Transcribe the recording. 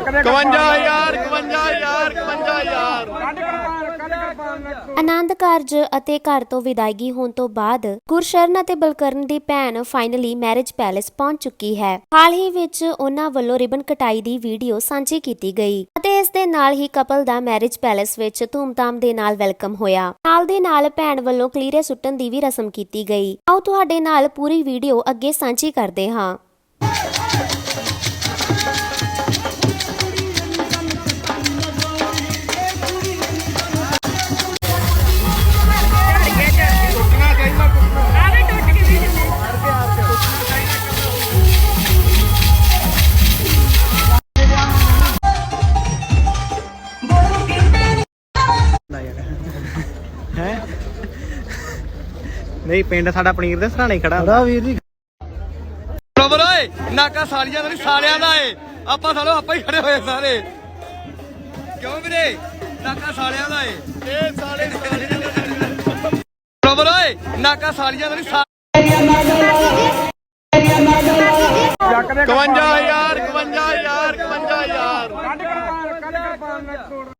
51000 51000 51000 ਆਨੰਦ ਕਾਰਜ ਅਤੇ ਘਰ ਤੋਂ ਵਿਦਾਇਗੀ ਹੋਣ ਤੋਂ ਬਾਅਦ ਗੁਰਸ਼ਰਨ ਅਤੇ ਬਲਕਰਨ ਦੀ ਭੈਣ ਫਾਈਨਲੀ ਮੈਰਿਜ ਪੈਲੇਸ ਪਹੁੰਚ ਚੁੱਕੀ ਹੈ। ਹਾਲ ਹੀ ਵਿੱਚ ਉਹਨਾਂ ਵੱਲੋਂ ਰਿਬਨ ਕਟਾਈ ਦੀ ਵੀਡੀਓ ਸਾਂਝੀ ਕੀਤੀ ਗਈ ਅਤੇ ਇਸ ਦੇ ਨਾਲ ਹੀ ਕਪਲ ਦਾ ਮੈਰਿਜ ਪੈਲੇਸ ਵਿੱਚ ਧੂਮਧਾਮ ਦੇ ਨਾਲ ਵੈਲਕਮ ਹੋਇਆ। ਨਾਲ ਦੇ ਨਾਲ ਭੈਣ ਵੱਲੋਂ ਕਲੀਰੇ ਸੁੱਟਣ ਦੀ ਵੀ ਰਸਮ ਕੀਤੀ ਗਈ। ਆਓ ਤੁਹਾਡੇ ਨਾਲ ਪੂਰੀ ਵੀਡੀਓ ਅੱਗੇ ਸਾਂਝੀ ਕਰਦੇ ਹਾਂ। ਹੈ? ਨਹੀਂ ਪਿੰਡ ਸਾਡਾ ਪਨੀਰ ਦੇ ਸਰਾਣੇ ਖੜਾ। ਬੜਾ ਵੀਰ ਜੀ। ਬਰੋਬਰ ਓਏ ਨਾਕਾ ਸਾਲੀਆਂ ਦਾ ਨਹੀਂ ਸਾਲਿਆਂ ਦਾ ਏ। ਆਪਾਂ ਸਾਲੋ ਆਪਾਂ ਹੀ ਖੜੇ ਹੋਏ ਸਾਰੇ। ਕਿਉਂ ਵੀਰੇ? ਨਾਕਾ ਸਾਲਿਆਂ ਦਾ ਏ। ਇਹ ਸਾਲੇ ਬਰੋਬਰ ਓਏ ਨਾਕਾ ਸਾਲੀਆਂ ਦਾ ਨਹੀਂ 51000 51000 51000